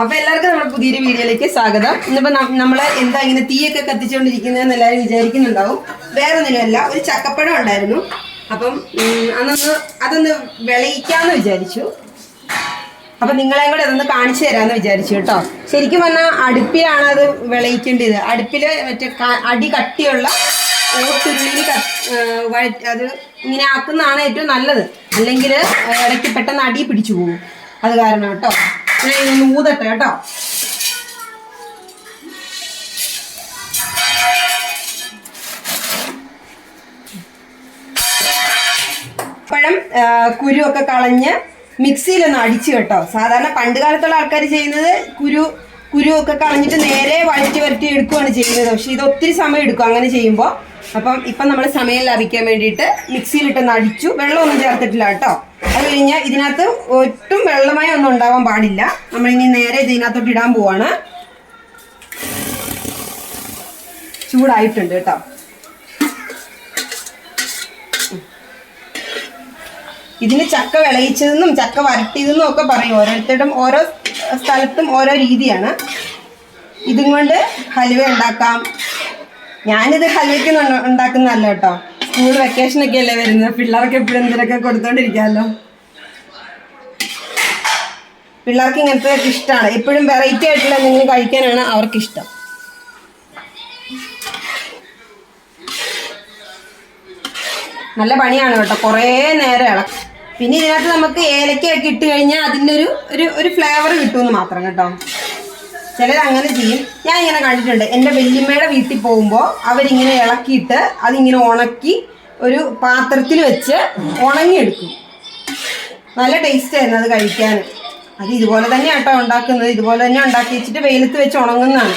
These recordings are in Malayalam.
അപ്പൊ എല്ലാവർക്കും നമ്മുടെ പുതിയൊരു വീഡിയോയിലേക്ക് സ്വാഗതം. ഇന്നിപ്പോ നമ്മളെ എന്താ ഇങ്ങനെ തീയൊക്കെ കത്തിച്ചുകൊണ്ടിരിക്കുന്നതെന്ന് എല്ലാവരും വിചാരിക്കുന്നുണ്ടാവും. വേറെ ഒരു ചക്കപ്പഴം ഉണ്ടായിരുന്നു. അപ്പം അന്നൊന്ന് അതൊന്ന് വിളയിക്കാന്ന് വിചാരിച്ചു. അപ്പൊ നിങ്ങളെ കൂടെ അതൊന്ന് കാണിച്ചു തരാന്ന് വിചാരിച്ചു കേട്ടോ. ശരിക്കും പറഞ്ഞാൽ അടുപ്പിലാണ് അത് വിളയിക്കേണ്ടത്. അടുപ്പിൽ മറ്റേ അടി കട്ടിയുള്ള ഓട്ടുരുളിയിൽ ക- അത് ഇങ്ങനെ ആക്കുന്നതാണ് ഏറ്റവും നല്ലത്. അല്ലെങ്കിൽ ഇടയ്ക്ക് പെട്ടെന്ന് അടി പിടിച്ചു പോകും. അത് കാരണം കേട്ടോ. ഇതൊന്ന് ഊതട്ടെ കേട്ടോ. പഴം കുരു ഒക്കെ കളഞ്ഞ് മിക്സിയിലൊന്ന് അടിച്ച് കേട്ടോ. സാധാരണ പണ്ട് കാലത്തുള്ള ആൾക്കാർ ചെയ്യുന്നത് കുരു കുരു ഒക്കെ കളഞ്ഞിട്ട് നേരെ വഴറ്റി വരട്ടി എടുക്കുകയാണ് ചെയ്യുന്നത്. പക്ഷെ ഇത് ഒത്തിരി സമയം എടുക്കും അങ്ങനെ ചെയ്യുമ്പോൾ അപ്പം ഇപ്പം നമ്മൾ സമയം ലാഭിക്കാൻ വേണ്ടിയിട്ട് മിക്സിയിലിട്ടൊന്ന് അടിച്ചു. വെള്ളമൊന്നും ചേർത്തിട്ടില്ല കേട്ടോ. കഴിഞ്ഞാൽ ഇതിനകത്ത് ഒട്ടും വെള്ളമായി ഒന്നും ഉണ്ടാവാൻ പാടില്ല. നമ്മളിനി നേരെ ഇതിനകത്തോട്ട് ഇടാൻ പോവാണ്. ചൂടായിട്ടുണ്ട് കേട്ടോ. ഇതിന് ചക്ക വിളയിച്ചതെന്നും ചക്ക വരട്ടിയതെന്നും ഒക്കെ പറയും. ഓരോരുത്തരും ഓരോ സ്ഥലത്തും ഓരോ രീതിയാണ്. ഇതും കൊണ്ട് ഹലുവ ഉണ്ടാക്കാം. ഞാനിത് ഹലുവയ്ക്ക് ഉണ്ട- ഉണ്ടാക്കുന്നതല്ല കേട്ടോ. സ്കൂൾ വെക്കേഷനൊക്കെ അല്ലേ വരുന്നത്? പിള്ളേർക്ക് എപ്പോഴും എന്തിനൊക്കെ കൊടുത്തോണ്ടിരിക്കാമല്ലോ പിള്ളേർക്ക് ഇങ്ങനത്തെ ഇഷ്ടമാണ് എപ്പോഴും വെറൈറ്റി ആയിട്ടുള്ള എന്തെങ്കിലും കഴിക്കാനാണ് അവർക്ക് ഇഷ്ടം നല്ല പണിയാണ് കേട്ടോ. കുറേ നേരം പിന്നെ ഇതിനകത്ത് നമുക്ക് ഏലക്കയൊക്കെ ഇട്ട് കഴിഞ്ഞാൽ അതിന്റെ ഒരു ഒരു ഒരു ഫ്ലേവർ കിട്ടുമെന്ന് മാത്രം കേട്ടോ. ചിലർ അങ്ങനെ ചെയ്യും. ഞാൻ ഇങ്ങനെ കണ്ടിട്ടുണ്ട്. എന്റെ വല്യമ്മയുടെ വീട്ടിൽ പോകുമ്പോൾ അവരിങ്ങനെ ഇളക്കിയിട്ട് അതിങ്ങനെ ഉണക്കി ഒരു പാത്രത്തിൽ വെച്ച് ഉണങ്ങിയെടുക്കും. നല്ല ടേസ്റ്റ് ആയിരുന്നു അത് കഴിക്കാൻ അത് ഇതുപോലെ തന്നെ കേട്ടോ ഉണ്ടാക്കുന്നത്. ഇതുപോലെ തന്നെ ഉണ്ടാക്കി വെച്ചിട്ട് വെയിലത്ത് വെച്ച് ഉണങ്ങുന്നതാണ്.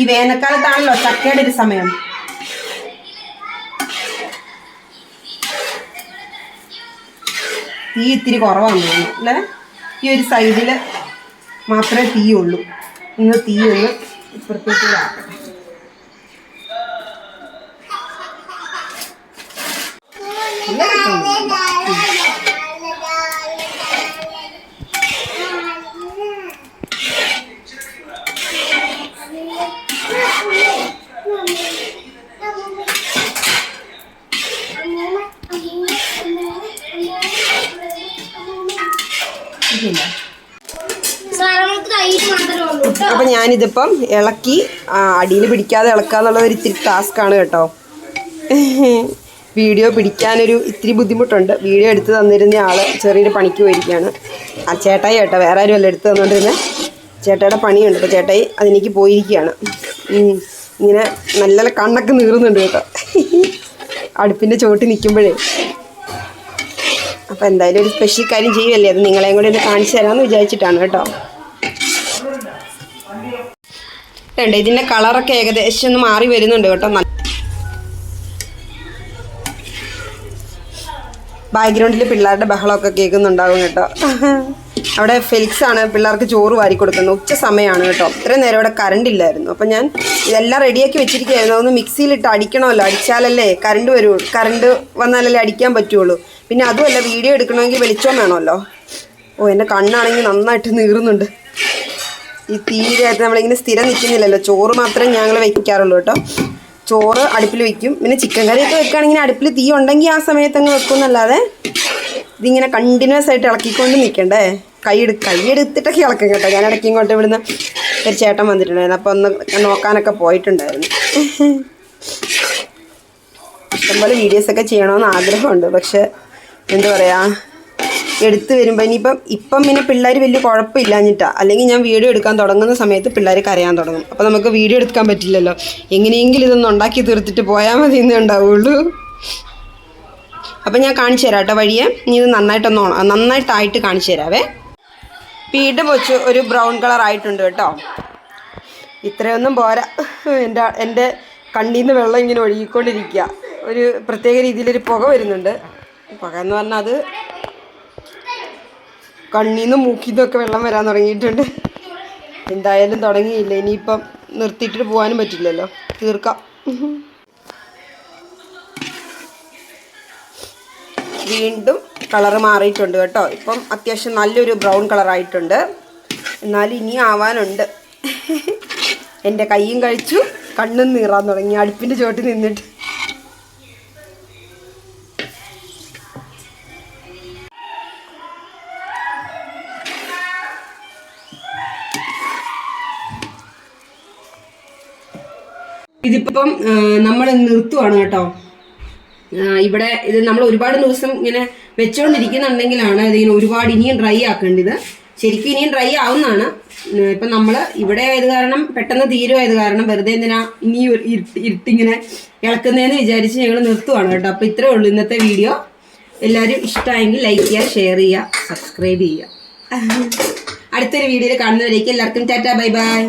ഈ വേനൽക്കാലത്താണല്ലോ ചക്കയുടെ ഒരു സമയം. തീ ഇത്തിരി കുറവാണ് തോന്നുന്നു. അല്ലേ? ഈ ഒരു സൈഡിൽ മാത്രമേ തീ ഉള്ളൂ ഇന്ന് തീ ഒന്ന് ഇപ്പുറത്തേക്ക് ആക്കട്ടെ അപ്പൊ ഞാനിതിപ്പം ഇളക്കി അടിയിൽ പിടിക്കാതെ ഇളക്കാന്നുള്ളത് ഒരു ഇത്തിരി ടാസ്ക് ആണ് കേട്ടോ. വീഡിയോ പിടിക്കാനൊരു ഇത്തിരി ബുദ്ധിമുട്ടുണ്ട്. വീഡിയോ എടുത്ത് തന്നിരുന്ന ആൾ ചെറിയൊരു പണിക്ക് പോയിരിക്കുകയാണ്. ആ ചേട്ടായി കേട്ടോ വേറെ ആരും അല്ല എടുത്ത് തന്നോണ്ടിരുന്നത് ചേട്ടായുടെ പണിയുണ്ട് അപ്പോൾ ചേട്ടായി അതിനേക്ക് പോയിരിക്കുകയാണ്. ഇങ്ങനെ നല്ല നല്ല കണ്ണൊക്കെ നീറുന്നുണ്ട് കേട്ടോ. അടുപ്പിന്റെ ചുവട്ടിൽ നിൽക്കുമ്പോഴേ. അപ്പോൾ എന്തായാലും ഒരു സ്പെഷ്യൽ കാര്യം ചെയ്യുമല്ലേ അത് നിങ്ങളെയും കൂടി ഒന്ന് കാണിച്ചു തരാമെന്ന് വിചാരിച്ചിട്ടാണ് കേട്ടോ. ഉണ്ട് ഇതിന്റെ കളറൊക്കെ ഏകദേശം ഒന്ന് മാറി വരുന്നുണ്ട് കേട്ടോ. ബാക്ക്ഗ്രൗണ്ടിൽ പിള്ളേരുടെ ബഹളമൊക്കെ കേൾക്കുന്നുണ്ടാവും കേട്ടോ. അവിടെ ഫെലിക്സ് ആണ് പിള്ളേർക്ക് ചോറ് വാരി കൊടുക്കുന്നത്. ഉച്ച സമയമാണ് കേട്ടോ. ഇത്രയും നേരം ഇവിടെ കറണ്ട് ഇല്ലായിരുന്നു. അപ്പം ഞാൻ ഇതെല്ലാം റെഡിയാക്കി വെച്ചിരിക്കുകയായിരുന്നു. ഒന്ന് മിക്സിയിലിട്ട് അടിക്കണമല്ലോ. അടിച്ചാലല്ലേ കറണ്ട് വരൂ കറണ്ട് വന്നാലല്ലേ അടിക്കാൻ പറ്റുള്ളൂ. പിന്നെ അതുമല്ല വീഡിയോ എടുക്കണമെങ്കിൽ വെളിച്ചം വേണമല്ലോ. ഓ എന്റെ കണ്ണാണെങ്കിൽ നന്നായിട്ട് നീറുന്നുണ്ട്. ഈ തീരെ നമ്മളിങ്ങനെ സ്ഥിരം നിൽക്കുന്നില്ലല്ലോ. ചോറ് മാത്രമേ ഞങ്ങൾ വയ്ക്കാറുള്ളൂ കേട്ടോ. ചോറ് അടുപ്പിൽ വയ്ക്കും പിന്നെ ചിക്കൻ കറിയൊക്കെ വെക്കുകയാണെങ്കിൽ അടുപ്പിൽ തീ ഉണ്ടെങ്കിൽ ആ സമയത്തങ്ങ് അങ്ങ് വെക്കും എന്നല്ലാതെ ഇതിങ്ങനെ കണ്ടിന്യൂസ് ആയിട്ട് ഇളക്കിക്കൊണ്ട് നിൽക്കണ്ടേ? കൈ കൈയെടുത്തിട്ടൊക്കെ ഇളക്കും കേട്ടോ. ഞാൻ ഇടയ്ക്ക് ഇങ്ങോട്ട് ഇവിടുന്ന് ഒരു ചേട്ടൻ വന്നിട്ടുണ്ടായിരുന്നു. അപ്പോൾ ഒന്ന് നോക്കാനൊക്കെ പോയിട്ടുണ്ടായിരുന്നു. ഇഷ്ടംപോലെ വീഡിയോസൊക്കെ ചെയ്യണമെന്ന് ആഗ്രഹമുണ്ട്. പക്ഷേ എന്താ പറയുക എടുത്ത് വരുമ്പോൾ ഇനിയിപ്പം ഇപ്പം പിന്നെ പിള്ളേർ വലിയ കുഴപ്പമില്ലാഞ്ഞിട്ടാ. അല്ലെങ്കിൽ ഞാൻ വീഡിയോ എടുക്കാൻ തുടങ്ങുന്ന സമയത്ത് പിള്ളേർ കരയാൻ തുടങ്ങും. അപ്പോൾ നമുക്ക് വീഡിയോ എടുക്കാൻ പറ്റില്ലല്ലോ. എങ്ങനെയെങ്കിലും ഇതൊന്ന് ഉണ്ടാക്കി തീർത്തിട്ട് പോയാൽ മതി എന്നേ ഉണ്ടാവുള്ളൂ. അപ്പം ഞാൻ കാണിച്ചു തരാം കേട്ടോ വഴിയെ. നീ ഇത് നന്നായിട്ടൊന്ന് നന്നായിട്ടായിട്ട് കാണിച്ചു തരാവേ. വീണ്ടും വെച്ച്. ഒരു ബ്രൗൺ കളർ ആയിട്ടുണ്ട് കേട്ടോ. ഇത്രയൊന്നും പോരാ. എന്റെ എന്റെ കണ്ണിൽ നിന്ന് വെള്ളം ഇങ്ങനെ ഒഴുകിക്കൊണ്ടിരിക്കുക ഒരു പ്രത്യേക രീതിയിലൊരു പുക വരുന്നുണ്ട്. പുക എന്ന് പറഞ്ഞാൽ അത് കണ്ണിൽ നിന്നും മൂക്കിൽ നിന്നൊക്കെ വെള്ളം വരാൻ തുടങ്ങിയിട്ടുണ്ട്. എന്തായാലും തുടങ്ങിയില്ല. ഇനിയിപ്പം നിർത്തിയിട്ട് പോകാനും പറ്റില്ലല്ലോ. തീർക്കാം. വീണ്ടും കളർ മാറിയിട്ടുണ്ട് കേട്ടോ. ഇപ്പം അത്യാവശ്യം നല്ലൊരു ബ്രൗൺ കളറായിട്ടുണ്ട്. എന്നാലും ഇനി ആവാനുണ്ട്. എന്റെ കൈയും കഴിച്ചു കണ്ണും നീറാൻ തുടങ്ങി അടുപ്പിന്റെ ചുവട്ടിൽ നിന്നിട്ട്. ഇതിപ്പം നമ്മൾ നിർത്തുവാണ് കേട്ടോ. ഇവിടെ ഇത് നമ്മൾ ഒരുപാട് ദിവസം ഇങ്ങനെ വെച്ചുകൊണ്ടിരിക്കുന്നുണ്ടെങ്കിലാണ് ഇതിങ്ങനെ ഒരുപാട് ഇനിയും ഡ്രൈ ആക്കേണ്ടത്. ശരിക്കും ഇനിയും ഡ്രൈ ആവുന്നതാണ്. ഇപ്പം നമ്മൾ ഇവിടെ ആയത് കാരണം പെട്ടെന്ന് തീരുമായത് കാരണം വെറുതെ എന്തിനാ ഇനി ഇരുത്തിങ്ങനെ ഇരുട്ടിങ്ങനെ ഇളക്കുന്നതെന്ന് വിചാരിച്ച് ഞങ്ങൾ നിർത്തുവാണ് കേട്ടോ. അപ്പോൾ ഇത്രേ ഉള്ളൂ ഇന്നത്തെ വീഡിയോ. എല്ലാവരും ഇഷ്ടമായെങ്കിൽ ലൈക്ക് ചെയ്യുക ഷെയർ ചെയ്യുക സബ്സ്ക്രൈബ് ചെയ്യുക. അടുത്തൊരു വീഡിയോയിൽ കാണുന്നവരേക്ക് എല്ലാവർക്കും ടാറ്റ ബൈ ബൈ.